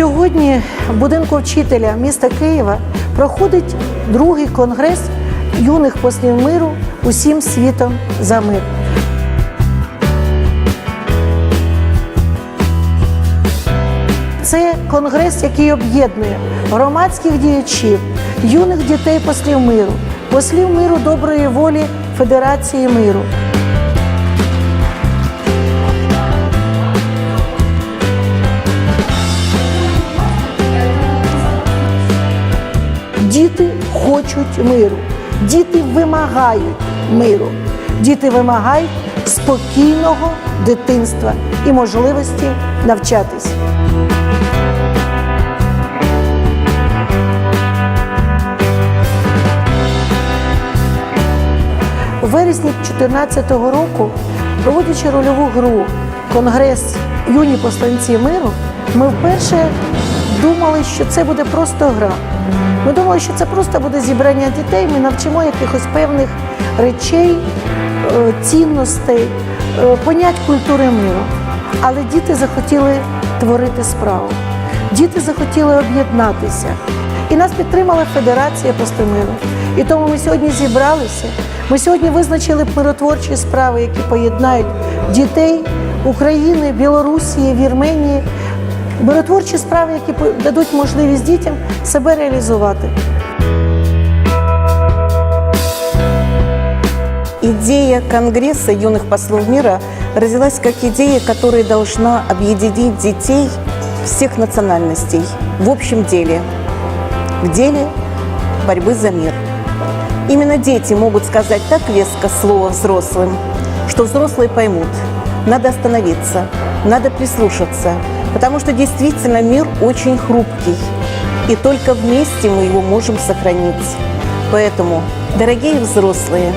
Сьогодні в будинку вчителя міста Києва проходить другий конгрес юних послів миру усім світом за мир. Це конгрес, який об'єднує громадських діячів, юних дітей послів миру, послів миру доброї волі Федерації миру. Хочуть миру, діти вимагають миру, діти вимагають спокійного дитинства і можливості навчатись. У вересні 2014 року, проводячи рольову гру Конгрес Юні посланці миру, ми вперше думали, що це буде просто гра. Ми думали, що це просто буде зібрання дітей. Ми навчимо якихось певних речей, е, цінностей, е, понять культури миру. Але діти захотіли творити справу. Діти захотіли об'єднатися. І нас підтримала Федерація миру. І тому ми сьогодні зібралися. Ми сьогодні визначили миротворчі справи, які поєднають дітей України, Білорусі, Вірменії. Миротворчі справи, які по- дадуть можливість дітям себе реалізувати. Идея Конгресса юных послов мира родилась как идея, которая должна объединить детей всех национальностей в общем деле, в деле борьбы за мир. Именно дети могут сказать так веско слово взрослым, что взрослые поймут, надо остановиться, надо прислушаться, потому что действительно мир очень хрупкий, и только вместе мы его можем сохранить. Поэтому, дорогие взрослые,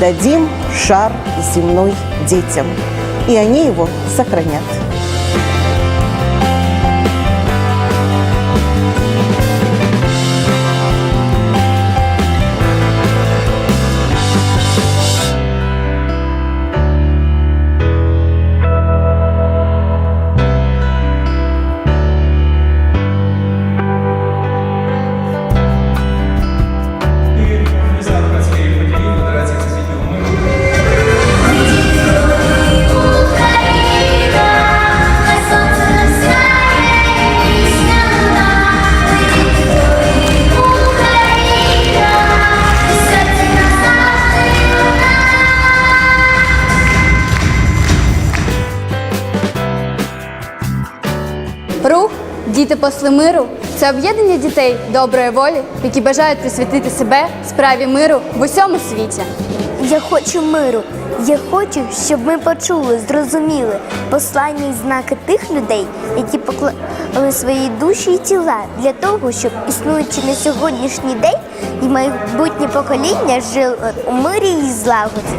дадим шар земной детям, и они его сохранят. Рух Діти посли миру це об'єднання дітей доброї волі, які бажають присвятити себе справі миру в усьому світі. Я хочу миру. Я хочу, щоб ми почули, зрозуміли послання і знаки тих людей, які поклали свої душі і тіла для того, щоб існуючи на сьогоднішній день і майбутнє покоління жило у мирі і злагоді.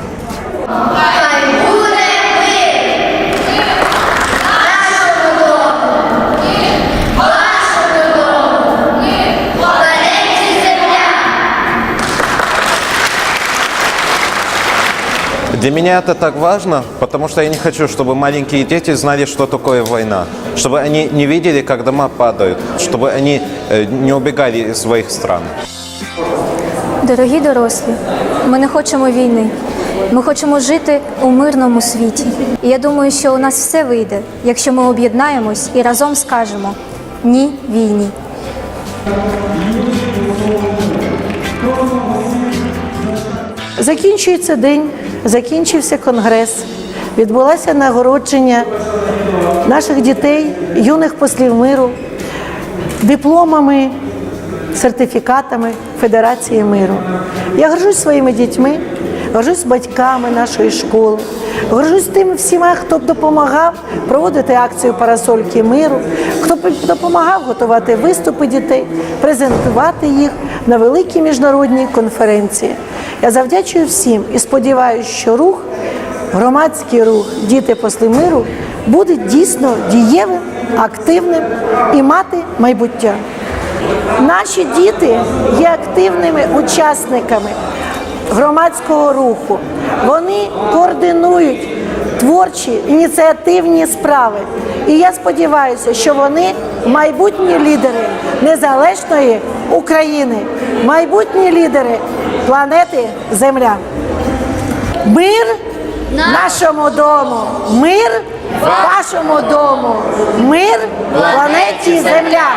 Для меня это так важно, потому что я не хочу, чтобы маленькие дети знали, что такое война. Чтобы они не видели, как дома падают. Чтобы они э, не убегали из своих стран. Дорогі дорослі, ми не хочемо війни. Ми хочемо жити у мирному світі. І я думаю, що у нас все вийде, якщо ми об'єднаємось і разом скажемо ні війні. Закінчується день, закінчився конгрес, відбулося нагородження наших дітей, юних послів миру, дипломами, сертифікатами Федерації миру. Я горжусь своїми дітьми, горжусь батьками нашої школи, горжусь тими всіма, хто б допомагав проводити акцію Парасольки миру, хто б допомагав готувати виступи дітей, презентувати їх на великій міжнародній конференції. Я завдячую всім і сподіваюся, що рух, громадський рух Діти посли миру буде дійсно дієвим, активним і мати майбуття. Наші діти є активними учасниками громадського руху. Вони координують творчі, ініціативні справи. І я сподіваюся, що вони майбутні лідери незалежної України, майбутні лідери планети Земля. Мир нашому дому, мир вашому дому, мир планеті Земля.